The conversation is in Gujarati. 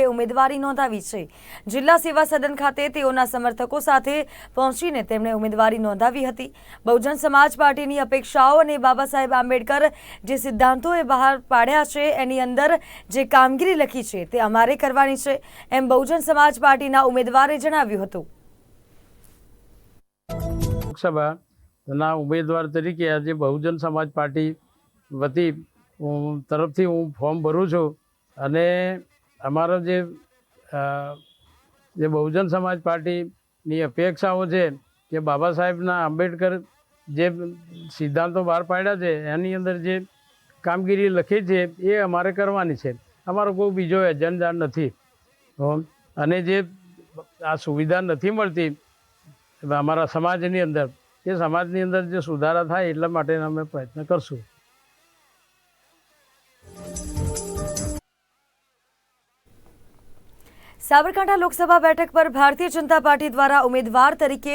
એ ઉમેદવારી નોંધાવી છે. જિલ્લા સેવા સદન ખાતે તેઓના સમર્થકો સાથે પહોંચીને તેમણે ઉમેદવારી નોંધાવી હતી. બહુજન સમાજ પાર્ટીની અપેક્ષાઓ અને બાબા સાહેબ આંબેડકર જે સિદ્ધાંતોએ બહાર પાડ્યા છે, એની અંદર જે કામગીરી લખી છે, તે અમારે કરવાની છે, એમ બહુજન સમાજ પાર્ટીના ઉમેદવારે જણાવ્યું હતું. લોકસભાના ઉમેદવાર તરીકે આજે બહુજન સમાજ પાર્ટી વતી તરફથી હું ફોર્મ ભરું છું અને અમારો જે જે બહુજન સમાજ પાર્ટીની અપેક્ષાઓ છે કે બાબા સાહેબના આંબેડકર જે સિદ્ધાંતો બહાર પાડ્યા છે, એની અંદર જે કામગીરી લખી છે, એ અમારે કરવાની છે. અમારો કોઈ બીજો એજન્ડા નથી. અને જે આ સુવિધા નથી મળતી અમારા સમાજની અંદર, એ સમાજની અંદર જે સુધારા થાય એટલા માટે અમે પ્રયત્ન કરશું. સાબરકાંઠા લોકસભા બેઠક પર ભારતીય જનતા પાર્ટી દ્વારા ઉમેદવાર તરીકે